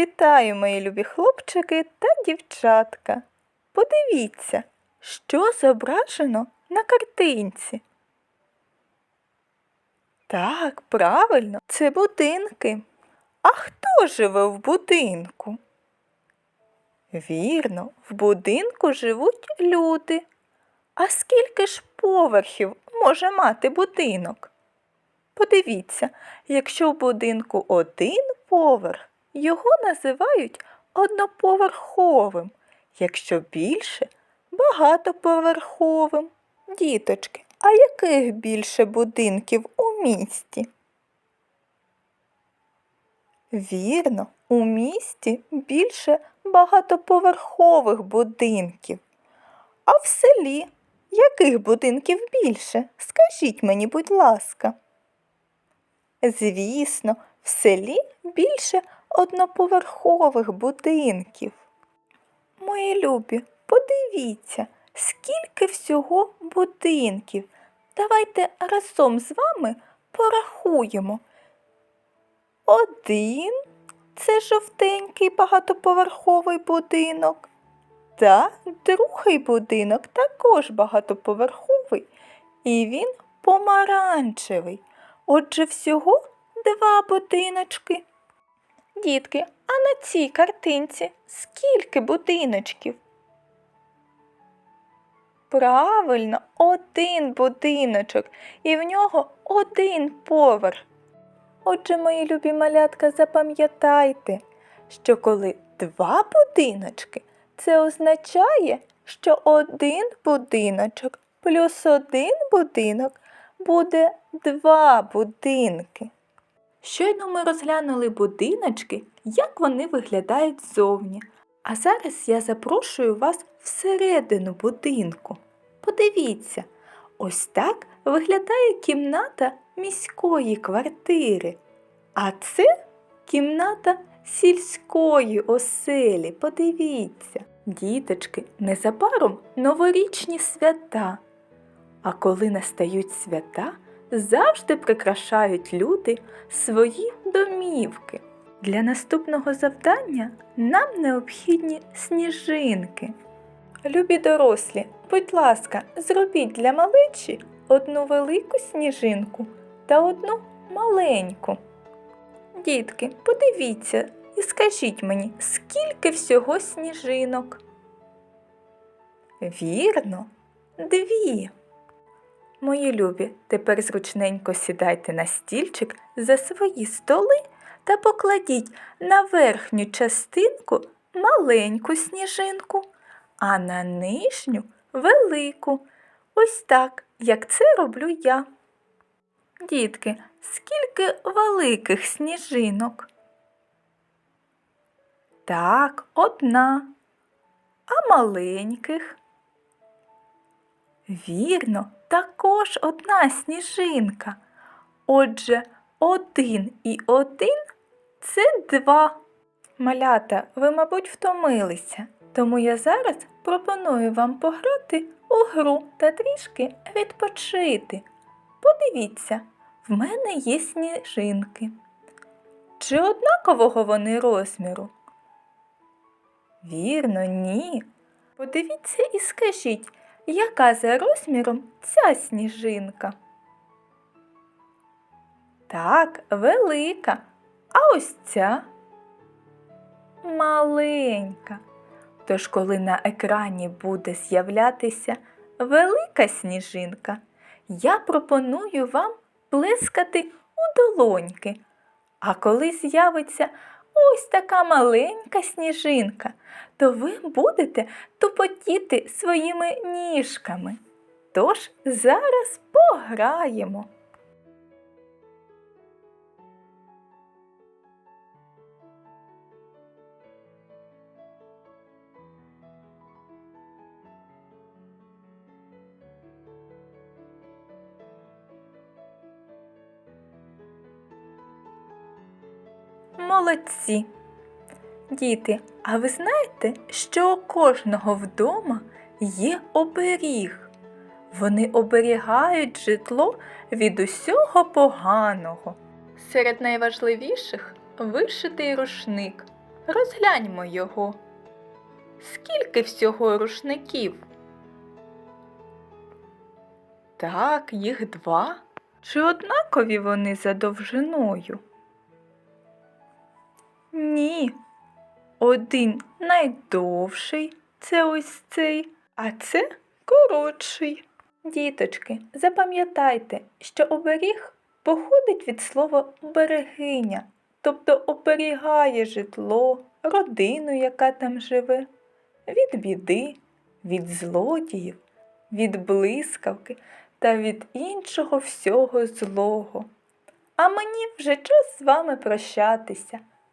Вітаю, мої любі хлопчики та дівчатка. Подивіться, що зображено на картинці. Так, правильно, це будинки. А хто живе в будинку? Вірно, в будинку живуть люди. А скільки ж поверхів може мати будинок? Подивіться, якщо в будинку один поверх, його називають одноповерховим, якщо більше багатоповерховим. Діточки, а яких більше будинків у місті? Вірно, у місті більше багатоповерхових будинків. А в селі яких будинків більше? Скажіть мені, будь ласка. Звісно, в селі більше одноповерхових будинків. Мої любі, подивіться, скільки всього будинків. Давайте разом з вами порахуємо. Один це жовтенький багатоповерховий будинок. Та другий будинок також багатоповерховий, і він помаранчевий. Отже, всього два будиночки. Дітки, а на цій картинці скільки будиночків? Правильно, один будиночок, і в нього один поверх. Отже, мої любі малятка, запам'ятайте, що коли два будиночки, це означає, що один будиночок плюс один будинок буде два будинки. Щойно ми розглянули будиночки, як вони виглядають ззовні. А зараз я запрошую вас всередину будинку. Подивіться, ось так виглядає кімната міської квартири. А це кімната сільської оселі. Подивіться, діточки, незабаром новорічні свята. А коли настають свята, завжди прикрашають люди свої домівки. Для наступного завдання нам необхідні сніжинки. Любі дорослі, будь ласка, зробіть для малечі одну велику сніжинку та одну маленьку. Дітки, подивіться і скажіть мені, скільки всього сніжинок? Вірно, дві. Мої любі, тепер зручненько сідайте на стільчик за свої столи та покладіть на верхню частинку маленьку сніжинку, а на нижню велику. Ось так, як це роблю я. Дітки, скільки великих сніжинок? Так, одна. А маленьких? Вірно, також одна сніжинка. Отже, один і один це два. Малята, ви, мабуть, втомилися, тому я зараз пропоную вам пограти у гру та трішки відпочити. Подивіться, в мене є сніжинки. Чи однакового вони розміру? Вірно, ні. Подивіться і скажіть, яка за розміром ця сніжинка? Так, велика. А ось ця маленька. Тож, коли на екрані буде з'являтися велика сніжинка, я пропоную вам плескати у долоньки. А коли з'явиться ось така маленька сніжинка, то ви будете тупотіти своїми ніжками. Тож зараз пограємо. Молодці! Діти, а ви знаєте, що у кожного вдома є оберіг? Вони оберігають житло від усього поганого. Серед найважливіших вишитий рушник, розгляньмо його. Скільки всього рушників? Так, їх два. Чи однакові вони за довжиною? Ні. Один найдовший це ось цей, а це коротший. Діточки, запам'ятайте, що оберіг походить від слова берегиня, тобто оберігає житло, родину, яка там живе, від біди, від злодіїв, від блискавки та від іншого всього злого. А мені вже час з вами прощатися.